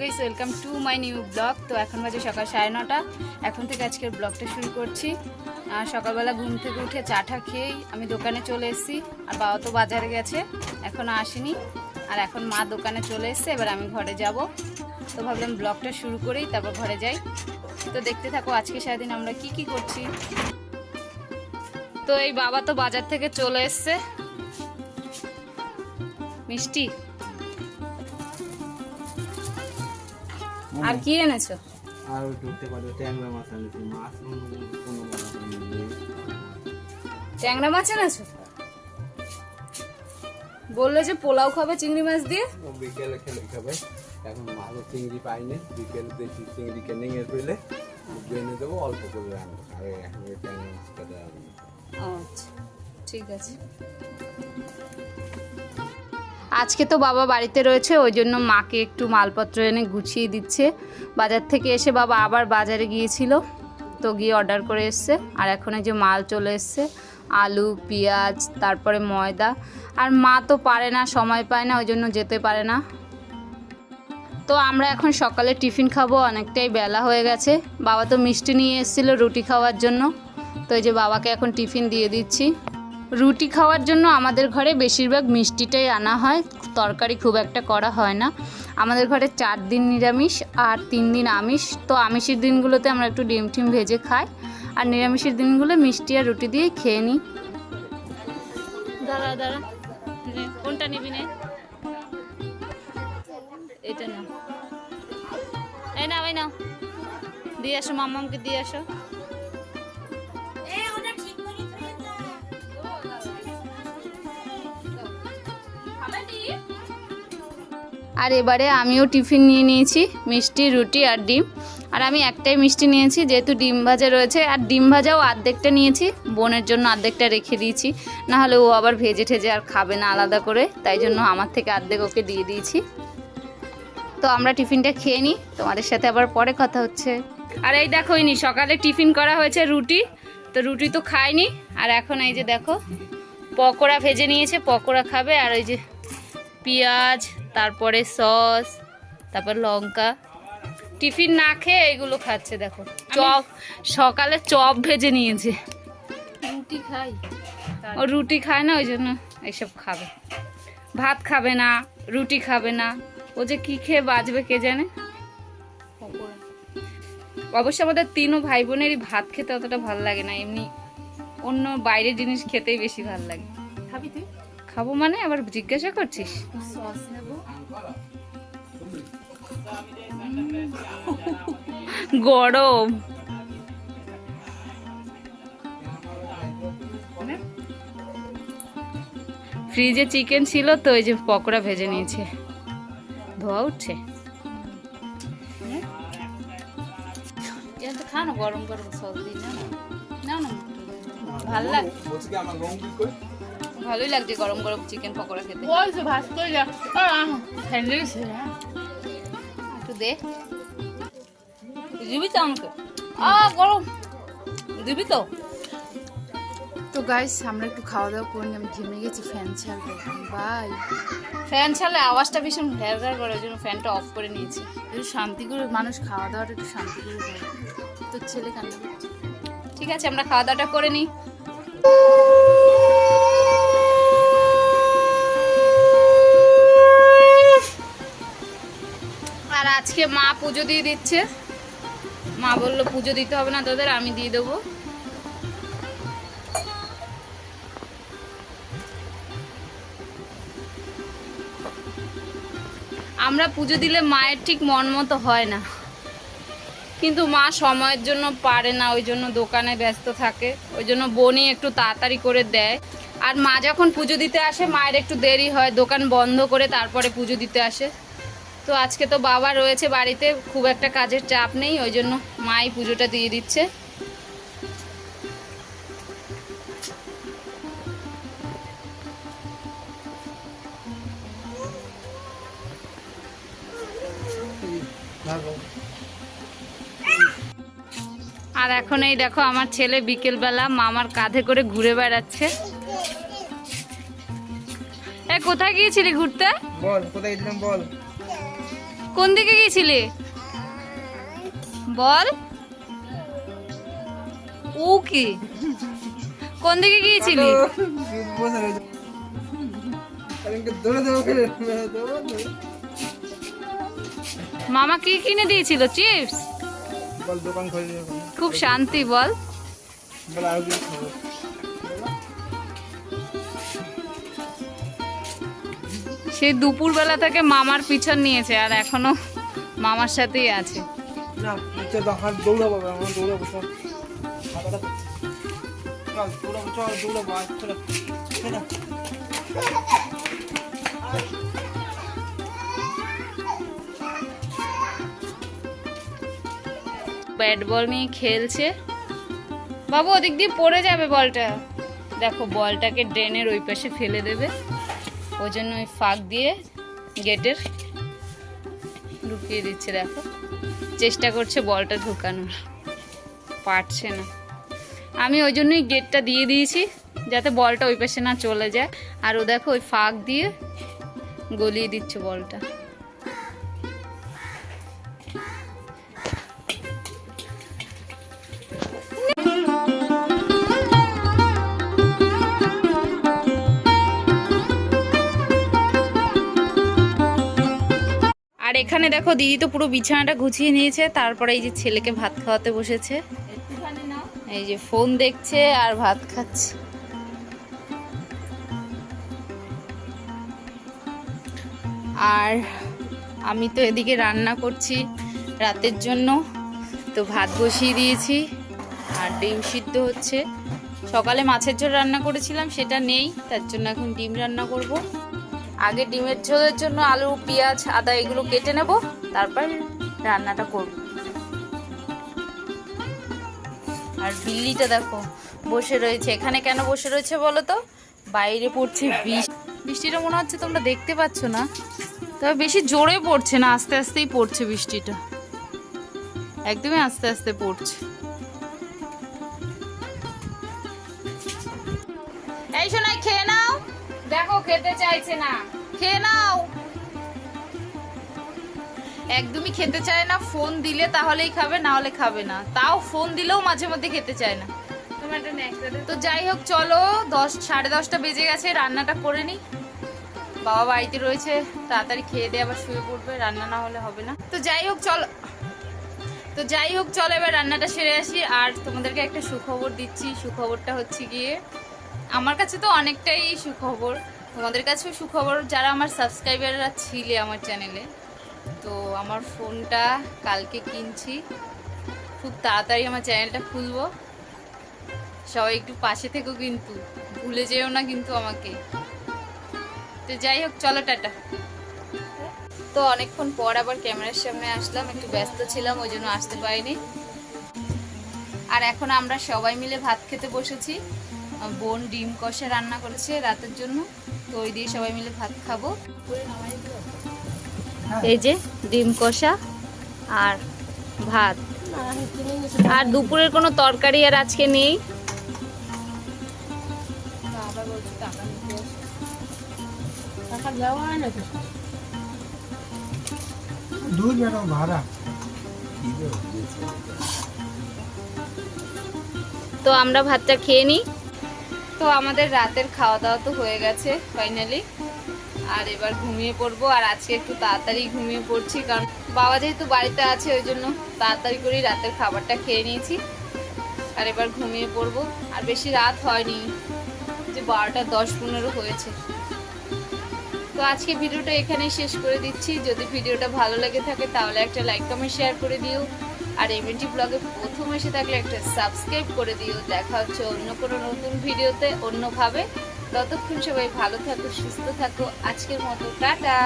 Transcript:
Guys welcome to my new blog তো এখন বাজে সকাল সাড়ে নটা। এখন থেকে আজকের ব্লগটা শুরু করছি। আর সকালবেলা ঘুম থেকে উঠে চাটা খেয়েই আমি দোকানে চলে এসেছি। আর বাবা তো বাজারে গেছে এখনও আসেনি। আর এখন মা দোকানে চলে এসছে, এবার আমি ঘরে যাব। তো ভাবলাম ব্লগটা শুরু করেই তারপর ঘরে যাই। তো দেখতে থাকো আজকে সারাদিন আমরা কি কি করছি। তো এই বাবা তো বাজার থেকে চলে এসছে। মিষ্টি? আর কি এনেছো? আর ঢুকতে পারে ট্যাংরা মাছ আনেছি মাছ। কোনো মাছ ট্যাংরা মাছ এনেছো? বললে যে পোলাও খাবে চিংড়ি মাছ দিয়ে। ও বিকেলে খেলে খাবে। এখন ভালো চিংড়ি পাইনি। বিকেল দেখি চিংড়ি কিনে নিয়ে পেলে বেনে দেবো অল্প করে রাখব আর এখন ট্যাংরা মাছটা রাখব আচ্ছা ঠিক আছে। আজকে তো বাবা বাড়িতে রয়েছে, ওই জন্য মাকে একটু মালপত্র এনে গুছিয়ে দিচ্ছে। বাজার থেকে এসে বাবা আবার বাজারে গিয়েছিল, তো গিয়ে অর্ডার করে এসছে। আর এখন যে মাল চলে এসছে, আলু, পেঁয়াজ, তারপরে ময়দা। আর মা তো পারে না, সময় পায় না, ওই জন্য যেতে পারে না। তো আমরা এখন সকালে টিফিন খাব, অনেকটাই বেলা হয়ে গেছে। বাবা তো মিষ্টি নিয়ে এসেছিল রুটি খাওয়ার জন্য, তো এই যে বাবাকে এখন টিফিন দিয়ে দিচ্ছি। রুটি খাওয়ার জন্য আমাদের ঘরে বেশিরভাগ মিষ্টিটাই আনা হয়। তরকারি খুব একটা করা হয় না। আমাদের ঘরে চার দিন নিরামিষ আর তিন দিন আমিষ। তো আমিষের দিনগুলোতে আমরা একটু ডিম টিম ভেজে খাই। আর নিরামিষের দিনগুলো মিষ্টি আর রুটি দিয়ে খেয়ে নিই। দাঁড়া দাঁড়া। কোনটা নিবি নে? এটা না। এই নাও। দিয়ে আসো, মাম্মামকে দিয়ে আসো। আর এবারে আমিও টিফিন নিয়ে নিয়েছি, মিষ্টি, রুটি আর ডিম। আর আমি একটাই মিষ্টি নিয়েছি, যেহেতু ডিম ভাজা রয়েছে। আর ডিম ভাজাও অর্ধেকটা নিয়েছি, বোনের জন্য অর্ধেকটা রেখে দিয়েছি। না হলে ও আবার ভেজে ঠেজে আর খাবে না আলাদা করে, তাই জন্য আমার থেকে অর্ধেক ওকে দিয়ে দিয়েছি। তো আমরা টিফিনটা খেয়ে নিই, তোমাদের সাথে আবার পরে কথা হচ্ছে। আর এই দেখো ইনি সকালে টিফিন করা হয়েছে রুটি। তো রুটি তো খায়নি আর এখন এই যে দেখো, পকোড়া ভেজে নিয়েছে, পকোড়া খাবে। আর ওই যে পেঁয়াজ তারপরে সস তারপর লঙ্কা। টিফিন না খেয়ে এগুলো খাচ্ছে দেখো। চপ সকালে চপ ভেজে নিয়েছে। রুটি খাই। ও রুটি খায় না ওই জন্য এইসব খাবে। ভাত খাবে না রুটি খাবে না। ও যে কি খেয়ে বাঁচবে কে জানে? অবশ্য আমাদের তিনও ভাই বোনেরই ভাত খেতে অতটা ভালো লাগে না এমনি অন্য বাইরের জিনিস খেতেই বেশি ভালো লাগে। খাবি তুই? খাব মানে? আবার জিজ্ঞাসা করছিস? সস গরম। ফ্রিজে চিকেন ছিল তো ওই যে পকোড়া ভেজে নিয়েছে। ধোয়া উঠছে। এটা তো খা না গরম গরম না না। ভালো লাগে ভালোই লাগছে গরম গরম চিকেন পকোড়া খেতে। ওই তো যা। স্যান্ডউইচ একটু দে। দিবি তো আমাকে? আ গরম। দিবি তো? তো গাইস আমরা একটু খাওয়া দাওয়া করে আমি ঘেমে গেছি ফ্যান ছাড়বো বাই। ফ্যান চালে আওয়াজটা ভীষণ ঘ্যার ঘ্যার করে ওই জন্য ফ্যানটা অফ করে নিয়েছি। একটু শান্তি করে মানুষ খাওয়া দাওয়াটা একটু শান্তি করে করে তোর ছেলে কান্না ঠিক আছে আমরা খাওয়া দাওয়াটা করে নিই। আজকে মা পুজো দিয়ে দিচ্ছে। মা বলল, পুজো দিতে হবে না তোদের, আমি দিয়ে দেবো। আমরা পুজো দিলে মায়ের ঠিক মন মতো হয় না। কিন্তু মা সময়ের জন্য পারে না, ওই জন্য দোকানে ব্যস্ত থাকে। ওই জন্য বোনই একটু তাড়াতাড়ি করে দেয়। আর মা যখন পুজো দিতে আসে, মায়ের একটু দেরি হয়, দোকান বন্ধ করে তারপরে পুজো দিতে আসে। তো আজকে তো বাবা রয়েছে বাড়িতে, খুব একটা কাজের চাপ নেই, ওই জন্য মাই পুজোটা দিয়ে দিচ্ছে। আর এখন এই দেখো আমার ছেলে বিকেলবেলা মামার কাঁধে করে ঘুরে বেড়াচ্ছে। কোথায় গিয়েছিলি ঘুরতে? বল, কোথায় গেছিলাম বল? কোন দিকে গিয়েছিলি বল। ও কি? কোন দিকে গিয়েছিলি? মামা কি কিনে দিয়েছিল? চিপস? খুব শান্তি বল। সেই দুপুরবেলা থেকে মামার পিছন নিয়েছে আর এখনও মামার সাথেই আছে। ব্যাট বল নিয়ে খেলছে। বাবু ওদিক দিয়ে পড়ে যাবে বলটা। দেখো বলটাকে ড্রেনের ওই পাশে ফেলে দেবে। ওই জন্য ওই ফাঁক দিয়ে গেটের ঢুকিয়ে দিচ্ছে, দেখো। চেষ্টা করছে বলটা ঢুকানোর, পারছে না। আমি ওই জন্যই গেটটা দিয়ে দিয়েছি, যাতে বলটা ওই পাশে না চলে যায়। আর ও দেখো ওই ফাঁক দিয়ে গলিয়ে দিচ্ছে বলটা। এখানে দেখো দিদি তো পুরো বিছানাটা গুছিয়ে নিয়েছে, তারপরে এই যে ছেলেকে ভাত খাওয়াতে বসেছে। এই যে ফোন দেখছে আর ভাত খাচ্ছে। আর আমি তো এদিকে রান্না করছি রাতের জন্য, তো ভাত বসিয়ে দিয়েছি, আর ডিম সিদ্ধ হচ্ছে। সকালে মাছের ঝোল রান্না করেছিলাম, সেটা নেই, তার জন্য এখন ডিম রান্না করব। আগে ডিমের ঝোলের জন্য আলু, পেঁয়াজ, আদা এগুলো কেটে নেব, তারপর রান্নাটা করব। আর বিল্লিটা দেখো, বসে রয়েছে। এখানে কেন বসে রয়েছে বলো তো? বাইরে পড়ছে বৃষ্টি। বৃষ্টিটা মনে হচ্ছে তোমরা দেখতে পাচ্ছ না। তবে বেশি জোরে পড়ছে না, আস্তে আস্তেই পড়ছে বৃষ্টিটা। একদমই আস্তে আস্তে পড়ছে। খেতে চাইছে না। খেয়ে নাও। একদমই খেতে চায় না ফোন দিলে তাহলেই খাবে না হলে খাবে না। তাও ফোন দিলেও মাঝে মধ্যে খেতে চায় না। তো যাই হোক চলো দশ সাড়ে দশটা বেজে গেছে রান্নাটা করে নি বাবা বাড়িতে রয়েছে তাড়াতাড়ি খেয়ে দিয়ে আবার শুয়ে পড়বে রান্না না হলে হবে না। তো যাই হোক চলো। তো যাই হোক চলো এবার রান্নাটা সেরে আসি। আর তোমাদেরকে একটা সুখবর দিচ্ছি। সুখবরটা হচ্ছে গিয়ে আমার কাছে তো অনেকটাই সুখবর। তোমাদের কাছেও সুখবর, যারা আমার সাবস্ক্রাইবাররা ছিলে আমার চ্যানেলে, তো আমার ফোনটা কালকে কিনছি। খুব তাড়াতাড়ি আমার চ্যানেলটা খুলবো। সবাই একটু পাশে থেকো কিন্তু, ভুলে যেও না কিন্তু আমাকে। তো যাই হোক, চলো টাটা। তো অনেকক্ষণ পর আবার ক্যামেরার সামনে আসলাম, একটু ব্যস্ত ছিলাম, ওই জন্য আসতে পারিনি। আর এখন আমরা সবাই মিলে ভাত খেতে বসেছি। বোন ডিম কষা রান্না করেছে রাতের জন্য। তো ওই দিয়ে সবাই মিলে ভাত খাব। এই যে ডিম কষা আর ভাত। আর দুপুরের কোনো তরকারি আর আজকে নেই। তো আমরা ভাতটা খেয়ে নিই। তো আমাদের রাতের খাওয়া দাওয়া তো হয়ে গেছে ফাইনালি আর এবার ঘুমিয়ে পড়ব, আর আজকে একটু তাড়াতাড়ি ঘুমিয়ে পড়ছি, কারণ বাবা যেহেতু বাড়িতে আছে, ওই জন্য তাড়াতাড়ি করেই রাতের খাবারটা খেয়ে নিয়েছি। আর এবার ঘুমিয়ে পড়ব, আর বেশি রাত হয়নি, যে বারোটা দশ পনেরো হয়েছে। তো আজকে ভিডিওটা এখানেই শেষ করে দিচ্ছি, যদি ভিডিওটা ভালো লেগে থাকে তাহলে একটা লাইক কমেন্ট শেয়ার করে দিও। আর এমএনটি ব্লগে প্রথম এসে থাকলে একটা সাবস্ক্রাইব করে দিও। দেখা হচ্ছে অন্য কোনো নতুন ভিডিওতে অন্যভাবে। ততক্ষণ সবাই ভালো থাকো, সুস্থ থাকো। আজকের মতো, টাটা!